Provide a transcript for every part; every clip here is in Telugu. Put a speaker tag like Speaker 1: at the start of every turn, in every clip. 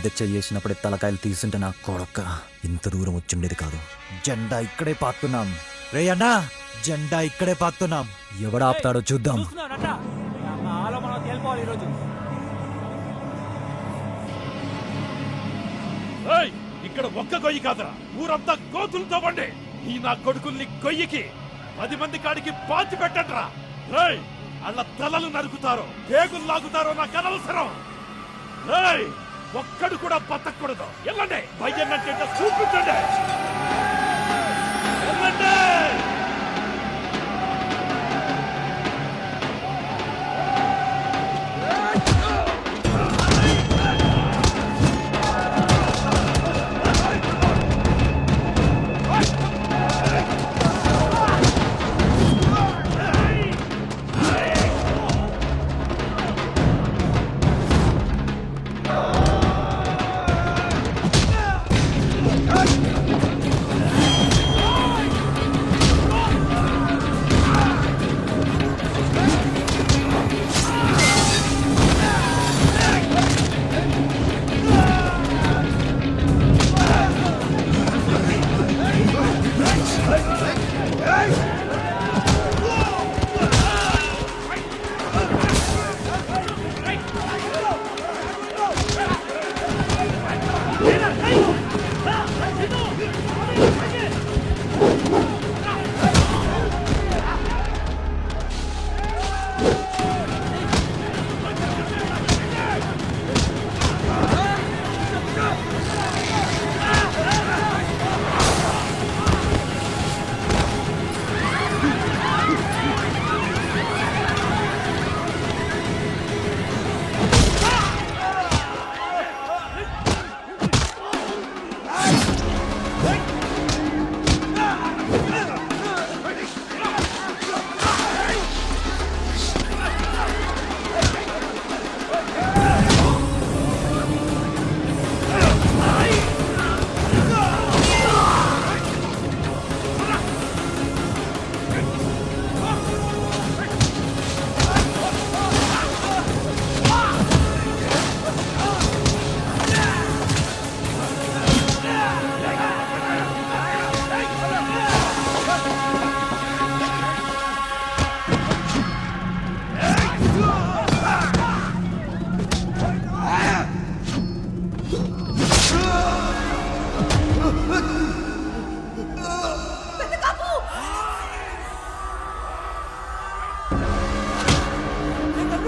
Speaker 1: మీద చేసినప్పుడే తలకాయలు తీసుంటే నా కొడక ఇంత దూరం వచ్చిండేది కాదు. జెండా ఇక్కడే పాతున్నాం రే అన్నా జెండా ఇక్కడే పాతున్నాం ఎవడ ఆపుతాడో చూద్దాం.
Speaker 2: ఏయ్, ఇక్కడ ఒక్క గొయ్యి కాదురా. ఊరంతా కోతులతో పండి ఈ నా కొడుకుల్ని గొయ్యికి పది మంది కాడికి పాతి పెట్టండిరా. రేయ్ అళ్ళ తలలు నరుకుతారో పేగులు లాగుతారో నాకు అనవసరం. రేయ్ ఒక్కడు కూడా బతకూడదు. వెళ్ళండి భయ్యన్నంటే చూపించండి.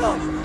Speaker 2: Ah!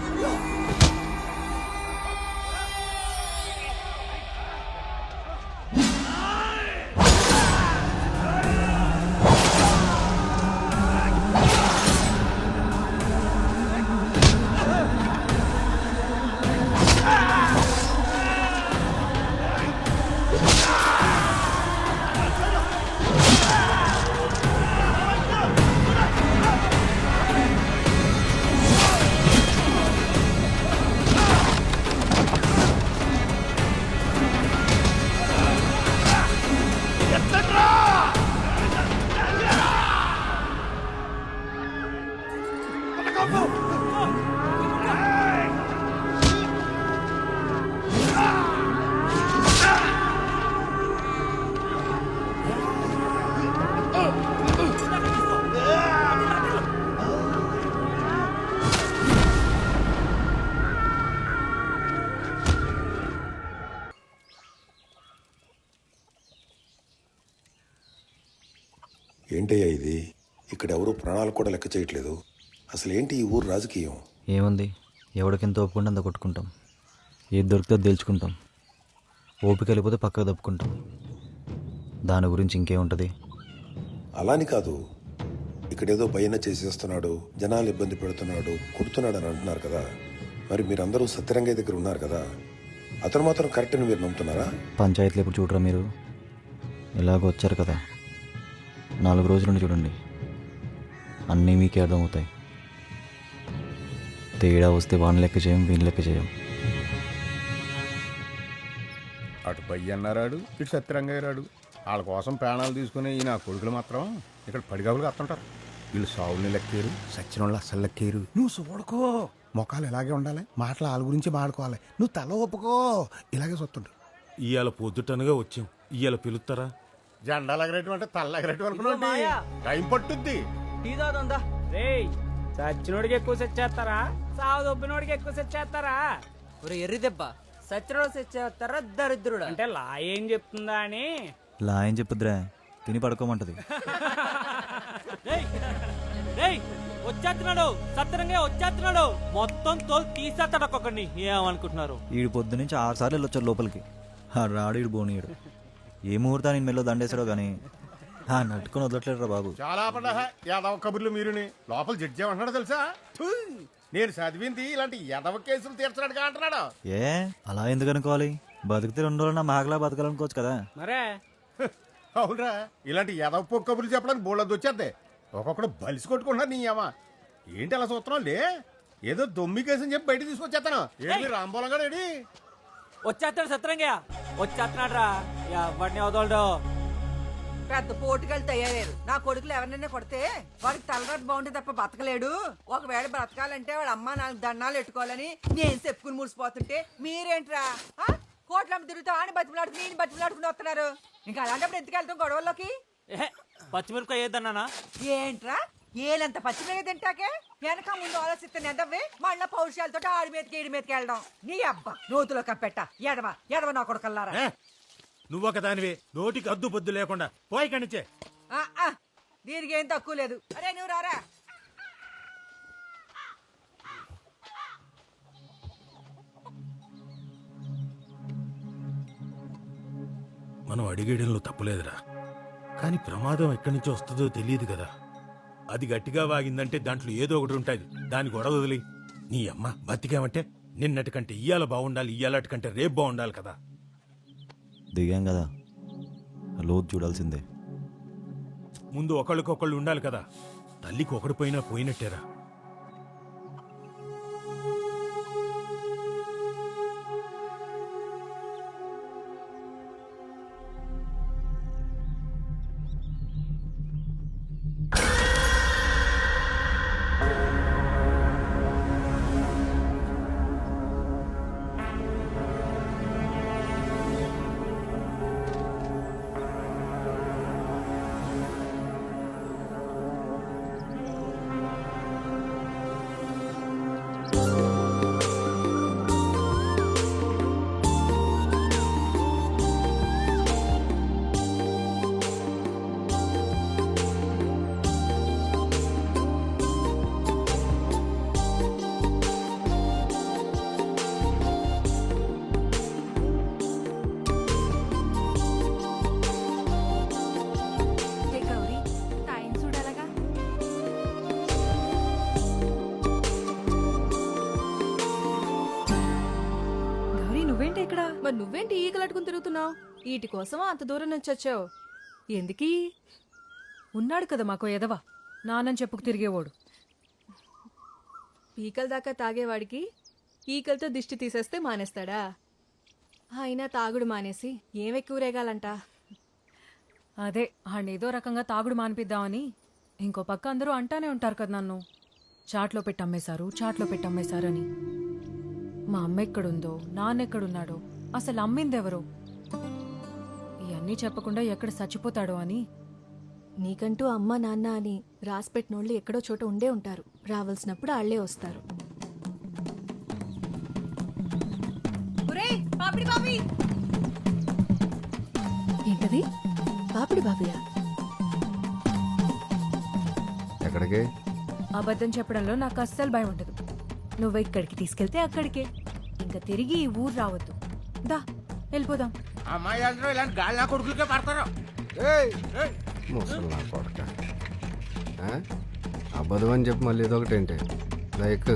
Speaker 3: ఏంటయ్యా ఇది? ఇక్కడ ఎవరు ప్రాణాలు కూడా లెక్క చేయట్లేదు. అసలు ఏంటి ఈ ఊరు రాజకీయం?
Speaker 1: ఏముంది? ఎవడికింత ఒప్పుకుంటే అంత కొట్టుకుంటాం. ఏది దొరికితే తేల్చుకుంటాం. ఓపిక వెళ్ళిపోతే పక్కకు తప్పుకుంటాం దాని గురించి ఇంకేముంటుంది?
Speaker 3: అలాని కాదు. ఇక్కడేదో భయన చేసేస్తున్నాడు జనాలు ఇబ్బంది పెడుతున్నాడు కొడుతున్నాడు అని అంటున్నారు కదా. మరి మీరందరూ సత్యరంగయ్య దగ్గర ఉన్నారు కదా. అతను మాత్రం కరెక్ట్ అని మీరు నమ్ముతున్నారా?
Speaker 1: పంచాయతీలు ఇప్పుడు చూడరా మీరు? ఎలాగో వచ్చారు కదా. నాలుగు రోజుల నుండి చూడండి. అన్నీ మీకే అర్థమవుతాయి. తేడా వస్తే వాని లెక్క చేయం వీని లెక్క చేయం.
Speaker 4: అటు పయ్య అన్నారాడు ఇటు సత్యరంగయ్య రాడు వాళ్ళ కోసం ప్రాణాలు తీసుకుని ఈ నా కొడుకులు మాత్రం ఇక్కడ పడిగాపులు కత్తుంటారు వీళ్ళు సావుల్ని లెక్కేరు సచ్చిన వాళ్ళు అస్సలు లెక్కేరు.
Speaker 2: నువ్వు చూడకో
Speaker 4: మొఖాలు ఇలాగే ఉండాలి. మాటలు వాళ్ళ గురించి మాడుకోవాలి. నువ్వు తల ఒప్పుకో ఇలాగే సొత్తుండు.
Speaker 2: ఇవాళ పొద్దుటనగా వచ్చాం. ఇవాళ పిలుస్తారా
Speaker 4: జెండాలు ఎగరేయటం అంటే తల్ల ఎగరేయటం. అనుకున్నావు టైం. పట్టుద్ది.
Speaker 5: టీ తాగుతుందా? రేయ్ చచ్చినోడికి ఎక్కువ సెట్ చేస్తారా? సాగు దొబ్బినోడికి ఎక్కువ సెట్ చేస్తారా?
Speaker 6: ఒరే ఎర్రి దెబ్బ. సత్యనారాయణ సెట్ చేస్తారా దరిద్రుడా?
Speaker 5: అంటే లా ఏం చెప్తుందా అని?
Speaker 7: లా ఏం చెప్పుద్రా తిని పడుకోమంటది.
Speaker 5: రేయ్ రేయ్ వచ్చేస్తున్నాడు. సత్తరంగా వచ్చేస్తున్నాడు. మొత్తం తోలు తీసేస్తాడు ఒక్కొక్కడిని. ఏమనుకుంటున్నారు?
Speaker 7: ఈడు పొద్దు నుంచి ఆరు సార్లు వెళ్ళొచ్చాడు లోపలికి. ఆ రాడు ఈడు బోనీయుడు. ఏ ముహూర్తాన్ని మెల్లో దండేశాడో కానీ ఆ నట్టుకొని వదలట్లేడురా బాబు.
Speaker 4: చాలా పడ్డా యాదవ కబుర్లు మీరుని. లోపల జడ్జి ఏమంటున్నాడు తెలుసా? నేను చదివింది ఇలాంటి యాదవ కేసులు తీర్చడానికి అంటున్నాడు.
Speaker 7: ఏ అలా ఎందుకు అనుకోవాలి? బతికితే రెండు రోజులు నా మాగలా బతకాలనుకోవచ్చు కదా.
Speaker 5: మరే.
Speaker 4: అవునరా ఇలాంటి యాదవ పొక్క కబుర్లు చెప్పడానికి బోళ్ళది వచ్చేద్దే. ఒక్కొక్కడు బలిసి కొట్టుకుంటున్నారు నీ అమ్మ. ఏంటి అలా చూస్తున్నావు లే ఏదో దొమ్మి కేసని చెప్పి బయట తీసుకొచ్చేస్తాను ఏంటి రాంబోలం గారు
Speaker 5: వచ్చేస్తాడు సత్తరంగా వచ్చేస్తున్నాడు రా ఎవరిని వదలడు.
Speaker 1: పెద్ద పోటుగాళ్ళు తయారయ్యారు. నా కొడుకులు ఎవరినైనా కొడితే వాడికి తలరాత బాగుంటే తప్ప బతకలేడు. ఒకవేళ బ్రతకాలంటే వాడు అమ్మ నాలుగు దండాలు పెట్టుకోవాలని నేను చెప్పుకుని మురిసిపోతుంటే మీరేంట్రా? ఆ? కోట్లమ్మ తిరుగుతా అని బతిమలాడుకుని నేను బతిమలాడుకుని వస్తున్నారు. ఇంకా అలాంటప్పుడు ఎందుకు వెళ్తాం గొడవల్లోకి?
Speaker 5: పచ్చిమిరపకాయ ఏదన్నానా?
Speaker 1: ఏంట్రా? ఏలంత పచ్చిమిరగ తింటాకే? వెనక ముందు ఆలోచిస్తే నెదవ్వే మళ్ళా పౌరుషాలతో ఆడి మీదకి ఈడి మీదకి వెళ్ళడం. నీ అబ్బా నూతులో కప్పెట్ట. ఎడవ ఎడవ నా కొడుకల్లారా.
Speaker 2: నువ్వొక దానివే. నోటికి అద్దు పొద్దు లేకుండా పోయి కణిచే
Speaker 1: ఆ, ఆ, దీనికి ఏం తక్కువ లేదు. అరే నువ్వు రారా.
Speaker 2: మనం అడిగేయడంలో తప్పులేదురా. కానీ ప్రమాదం ఎక్కడి నుంచి వస్తుందో తెలియదు కదా. అది గట్టిగా వాగిందంటే దాంట్లో ఏదో ఒకటి ఉంటుంది. దాని గొడవ వదిలి నీ అమ్మ బతికామంటే నిన్నటి కంటే ఇయ్యాల బాగుండాలి ఇయ్యాలటి కంటే రేపు బాగుండాలి కదా.
Speaker 7: దిగాం కదా. లోతు చూడాల్సిందే.
Speaker 2: ముందు ఒకళ్ళకొకళ్ళు ఉండాలి కదా. తల్లికి ఒకడు పోయినా పోయినట్టేరా.
Speaker 8: నువ్వేంటి
Speaker 9: తిరుగుతున్నావు? వీటి కోసం అంత దూరం నుంచి వచ్చావు. ఎందుకీ?
Speaker 8: ఉన్నాడు కదా మాకు ఎదవా. నానని చెప్పుకు తిరిగేవాడు.
Speaker 9: పీకల దాకా తాగేవాడికి ఈకలతో దిష్టి తీసేస్తే మానేస్తాడా? అయినా తాగుడు మానేసి ఏమెక్కువరేగాలంట
Speaker 8: అదే ఏదో రకంగా తాగుడు మానిపిద్దామని ఇంకో పక్క అందరూ అంటానే ఉంటారు కదా నన్ను. చాట్లో పెట్టి అమ్మేశారు చాట్లో పెట్టి అమ్మేశారు అని మా అమ్మ ఎక్కడుందో నాన్న ఎక్కడున్నాడో అసలు అమ్మిందెవరో? ఇవన్నీ చెప్పకుండా ఎక్కడ చచ్చిపోతాడో అని.
Speaker 9: నీకంటూ అమ్మ నాన్న అని రాసిపెట్టినోళ్ళు ఎక్కడో చోట ఉండే ఉంటారు. రావాల్సినప్పుడు ఆళ్ళే వస్తారు. ఏంటది? పాపిడి బాబియా?
Speaker 4: ఎక్కడికి?
Speaker 8: అబద్ధం చెప్పడంలో నాకు అస్సలు భయం ఉండదు. నువ్వు ఇక్కడికి తీసుకెళ్తే అక్కడికే. ఇంకా తిరిగి ఈ ఊరు రావద్దు. దా వెళ్ళిపోదాం.
Speaker 4: అమ్మాయి అందరూ ఇలాంటి గాలి కొడుకులకే పడతారు.
Speaker 10: ముసలి నా కొడక. ఆ? అబద్ధం అని చెప్పి మళ్ళీ ఇదొకటి ఏంటి? లైక్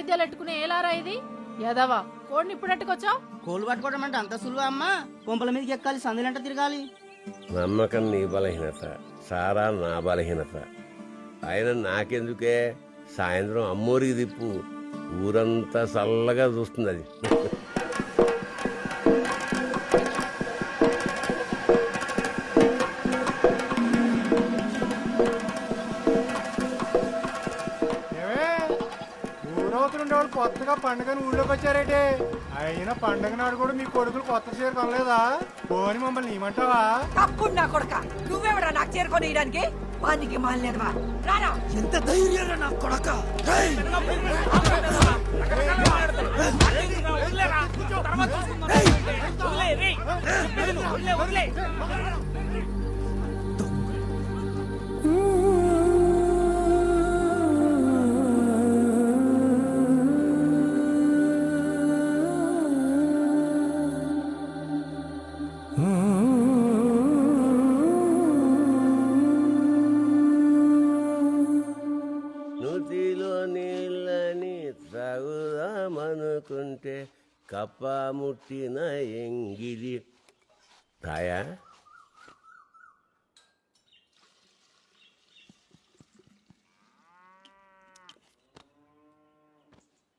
Speaker 11: నైవేద్యాలు ఎట్టుకునే ఏలారా ఇది? యదవా కోడిని ఇప్పుడు ఎట్టుకొచ్చావు
Speaker 6: కోళ్ళు పట్టుకోవడం అంటే అంత సులువా అమ్మా? కొంపల మీదకి ఎక్కాలి సందులంట తిరగాలి.
Speaker 12: నమ్మకం నీ బలహీనత సారా నా బలహీనత. ఆయన నాకెందుకే? సాయంత్రం అమ్మోరికి తిప్పు. ఊరంతా చల్లగా చూస్తుంది అది.
Speaker 4: పండుగని ఊళ్ళోకి వచ్చారేంటి? అయినా పండుగ నాడు కూడా మీ కొడుకులు కొత్త చీర కొనలేదా? పోని మమ్మల్ని ఏమంటావా?
Speaker 1: తప్పుడు నా కొడక నువ్వెవడా నాకు చేరుకొని ఇయడానికి వానికి మాలేదువా రారా.
Speaker 7: ఎంత ధైర్యం నా కొడక?
Speaker 12: తప్ప ముట్టిన ఎంగిలి తాయా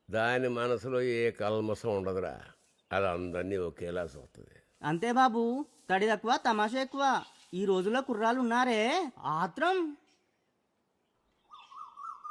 Speaker 12: దాని మనసులో ఏ కల్మసం ఉండదురా అది అందరినీ ఒకేలా చూస్తుంది
Speaker 6: అంతే బాబు తడి తక్కువ తమాషా ఎక్కువ ఈ రోజుల్లో కుర్రాలు ఉన్నారే ఆత్రం